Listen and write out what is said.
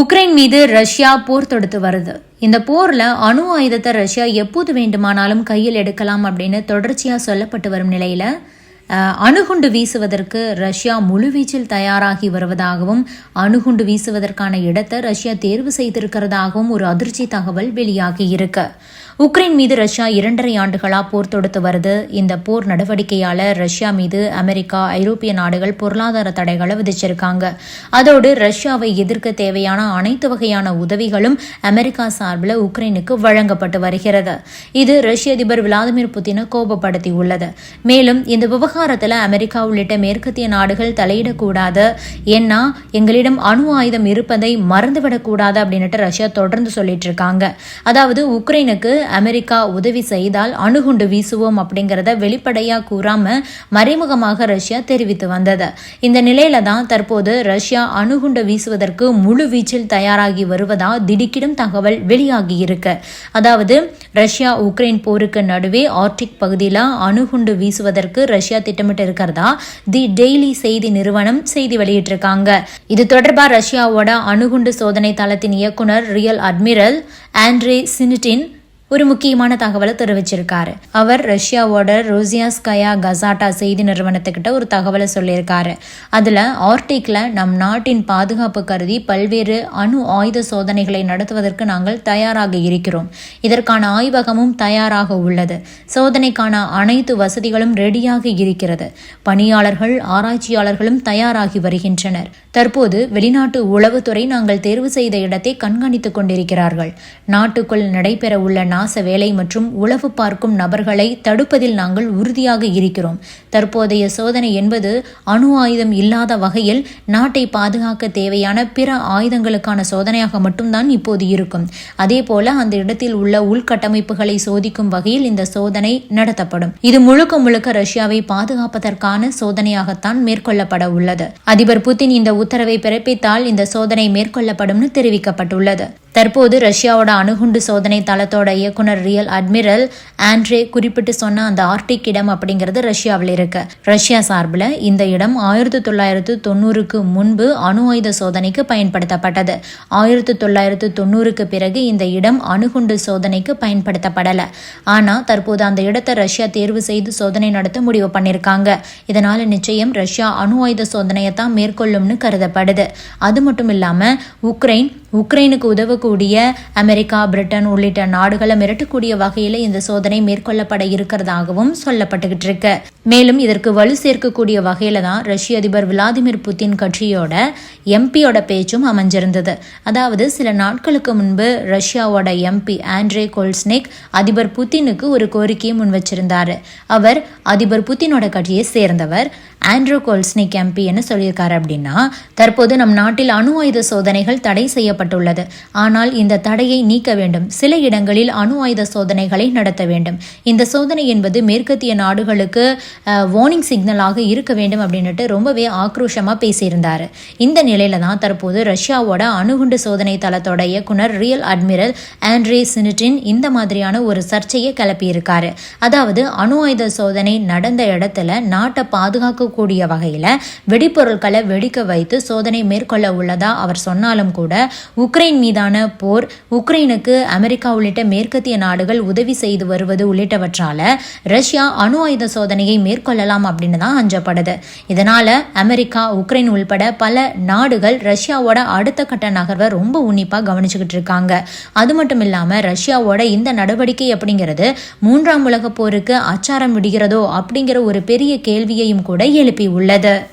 Ukraine மீது Russia போர் தொடுத்து வருது. இந்த போர்ல அணு ஆயுதத்தை ரஷ்யா எப்போது வேண்டுமானாலும் கையில் எடுக்கலாம் அப்படின்னு தொடர்ச்சியா சொல்லப்பட்டு வரும் நிலையில அணுகுண்டு வீசுவதற்கு ரஷ்யா முழுவீச்சில் தயாராகி வருவதாகவும் அணுகுண்டு வீசுவதற்கான இடத்தை ரஷ்யா தேர்வு செய்திருக்கிறதாகவும் ஒரு அதிர்ச்சி தகவல் வெளியாகி இருக்கு. உக்ரைன் மீது ரஷ்யா இரண்டரை ஆண்டுகளா போர் தொடுத்து வருது. இந்த போர் நடவடிக்கையால ரஷ்யா மீது அமெரிக்கா ஐரோப்பிய நாடுகள் பொருளாதார தடைகளை விதிச்சிருக்காங்க. அதோடு ரஷ்யாவை எதிர்க்க தேவையான அனைத்து வகையான உதவிகளும் அமெரிக்கா சார்பில் உக்ரைனுக்கு வழங்கப்பட்டு வருகிறது. இது ரஷ்ய அதிபர் விளாடிமிர் புதினை கோபப்படுத்தி உள்ளது மேலும் இந்த விவகாரம் விவகாரத்தில் அமெரிக்கா உள்ளிட்ட மேற்கத்திய நாடுகள் தலையிடக்கூடாது. ஏன்னா எங்களிடம் அணு ஆயுதம் இருப்பதை மறந்துவிடக்கூடாது அப்படின்னுட்டு ரஷ்யா தொடர்ந்து சொல்லிட்டு இருக்காங்க அதாவது உக்ரைனுக்கு அமெரிக்கா உதவி செய்தால் அணுகுண்டு வீசுவோம் அப்படிங்கிறத வெளிப்படையாக கூறாம மறைமுகமாக ரஷ்யா தெரிவித்து வந்தது. இந்த நிலையில தான் தற்போது ரஷ்யா அணுகுண்டு வீசுவதற்கு முழு வீச்சில் தயாராகி வருவதா திடுக்கிடும் தகவல் வெளியாகி இருக்கு. அதாவது ரஷ்யா உக்ரைன் போருக்கு நடுவே ஆர்டிக் பகுதியில் அணுகுண்டு வீசுவதற்கு ரஷ்யா திட்டமிட்டு இருக்கிறதா? தி டெய்லி செய்தி நிறுவனம் செய்தி வெளியிட்டிருக்காங்க. இது தொடர்பாக ரஷ்யாவோட அணுகுண்டு சோதனை தளத்தின் இயக்குனர் ரியல் அட்மிரல் ஆண்ட்ரே சினிட்டின் ஒரு முக்கியமான தகவலை தெரிவிச்சிருக்காரு. அவர் ரஷ்யாவோட ரோசியாஸ்கயா கசாட்டா செய்தி நிறுவனத்துக்கிட்ட ஒரு தகவலை சொல்லியிருக்காரு. அதுல ஆர்டிக்ல நம் நாட்டின் பாதுகாப்பு கருதி பல்வேறு அணு ஆயுத சோதனைகளை நடத்துவதற்கு நாங்கள் தயாராக இருக்கிறோம். இதற்கான ஆய்வகமும் தயாராக உள்ளது. சோதனைக்கான அனைத்து வசதிகளும் ரெடியாக இருக்கிறது. பணியாளர்கள் ஆராய்ச்சியாளர்களும் தயாராகி வருகின்றனர். தற்போது வெளிநாட்டு உளவுத்துறை நாங்கள் தேர்வு செய்த இடத்தை கண்காணித்துக் கொண்டிருக்கிறார்கள். நாட்டுக்குள் நடைபெற உள்ள நாச வேலை மற்றும் உளவு பார்க்கும் நபர்களை தடுப்பதில் நாங்கள் உறுதியாக இருக்கிறோம். தற்போதைய சோதனை என்பது அணு ஆயுதம் இல்லாத வகையில் நாட்டை பாதுகாக்க தேவையான பிற ஆயுதங்களுக்கான சோதனையாக மட்டும்தான் இப்போது இருக்கும். அதே போல அந்த இடத்தில் உள்ள உள்கட்டமைப்புகளை சோதிக்கும் வகையில் இந்த சோதனை நடத்தப்படும். இது முழுக்க முழுக்க ரஷ்யாவை பாதுகாப்பதற்கான சோதனையாகத்தான் மேற்கொள்ளப்பட உள்ளது. அதிபர் புதின் இந்த உத்தரவை பிறப்பித்தால் இந்த சோதனை மேற்கொள்ளப்படும் தெரிவிக்கப்பட்டுள்ளது. தற்போது ரஷ்யாவோட அணுகுண்டு சோதனை தளத்தோட இயக்குனர் ரியல் அட்மிரல் ஆண்ட்ரே குறிப்பிட்டு சொன்ன அந்த ஆர்டிக் இடம் அப்படிங்கிறது ரஷ்யாவில் இருக்கு. ரஷ்யா சார்பில் இந்த இடம் ஆயிரத்தி தொள்ளாயிரத்து தொண்ணூறுக்கு முன்பு அணு ஆயுத சோதனைக்கு பயன்படுத்தப்பட்டது. ஆயிரத்தி தொள்ளாயிரத்து தொண்ணூறுக்கு பிறகு இந்த இடம் அணுகுண்டு சோதனைக்கு பயன்படுத்தப்படலை. ஆனால் தற்போது அந்த இடத்தை ரஷ்யா தேர்வு செய்து சோதனை நடத்த முடிவு பண்ணியிருக்காங்க இதனால் நிச்சயம் ரஷ்யா அணு ஆயுத சோதனையை தான் மேற்கொள்ளும்னு கருதப்படுது. அது மட்டும் இல்லாமல் உக்ரைன் உக்ரைனுக்கு உதவக்கூடிய அமெரிக்கா பிரிட்டன் உள்ளிட்ட நாடுகளை மிரட்டக்கூடிய வகையில் இந்த சோதனை மேற்கொள்ளப்பட இருக்கிறதாகவும் சொல்லப்பட்டுகிட்டு இருக்கு. மேலும் இதற்கு வலு சேர்க்கக்கூடிய வகையில தான் ரஷ்ய அதிபர் விளாடிமிர் புட்டின் கட்சியோட எம்பியோட பேச்சும் அமைஞ்சிருந்தது. அதாவது சில நாட்களுக்கு முன்பு ரஷ்யாவோட எம்பி ஆண்ட்ரே கோல்ஸ்னிக் அதிபர் புட்டினுக்கு ஒரு கோரிக்கையை முன் வச்சிருந்தாரு அவர் அதிபர் புட்டினோட கட்சியை சேர்ந்தவர். ஆண்ட்ரூ கோல்ஸ்னிக் எம்பி என்ன சொல்லியிருக்காரு அப்படின்னா தற்போது நம் நாட்டில் அணு ஆயுத சோதனைகள் தடை செய்யப்பட்டுள்ளது. ஆனால் இந்த தடையை நீக்க வேண்டும். சில இடங்களில் அணு ஆயுத சோதனைகளை நடத்த வேண்டும். இந்த சோதனை என்பது மேற்கத்திய நாடுகளுக்கு வார்னிங் சிக்னலாக இருக்க வேண்டும் அப்படின்னுட்டு ரொம்பவே ஆக்ரோஷமாக பேசியிருந்தார். இந்த நிலையில தான் தற்போது ரஷ்யாவோட அணுகுண்டு சோதனை தளத்தோட இயக்குனர் ரியல் அட்மிரல் ஆண்ட்ரே சினிட்டின் இந்த மாதிரியான ஒரு சர்ச்சையை கிளப்பியிருக்காரு. அதாவது அணு ஆயுத சோதனை நடந்த இடத்துல நாட்டை பாதுகாக்க இருக்கக்கூடிய வகையில் வெடிப்பொருட்களை வெடிக்க வைத்து சோதனை மேற்கொள்ள உள்ளதா அவர் சொன்னாலும் கூட உக்ரைன் மீதான போர் உக்ரைனுக்கு அமெரிக்கா உள்ளிட்ட மேற்கத்திய நாடுகள் உதவி செய்து வருவது உள்ளிட்டவற்றால ரஷ்யா அணு ஆயுத சோதனையை மேற்கொள்ளலாம் அப்படின்னு தான் அஞ்சப்படுது. இதனால அமெரிக்கா உக்ரைன் உள்பட பல நாடுகள் ரஷ்யாவோட அடுத்த கட்ட நகர்வை ரொம்ப உன்னிப்பாக கவனிச்சுக்கிட்டு இருக்காங்க. அது மட்டும் இல்லாம ரஷ்யாவோட இந்த நடவடிக்கை அப்படிங்கிறது மூன்றாம் உலக போருக்கு அச்சாரம் விடுகிறதோ அப்படிங்கிற ஒரு பெரிய கேள்வியையும் கூட எழுப்பி உள்ளது.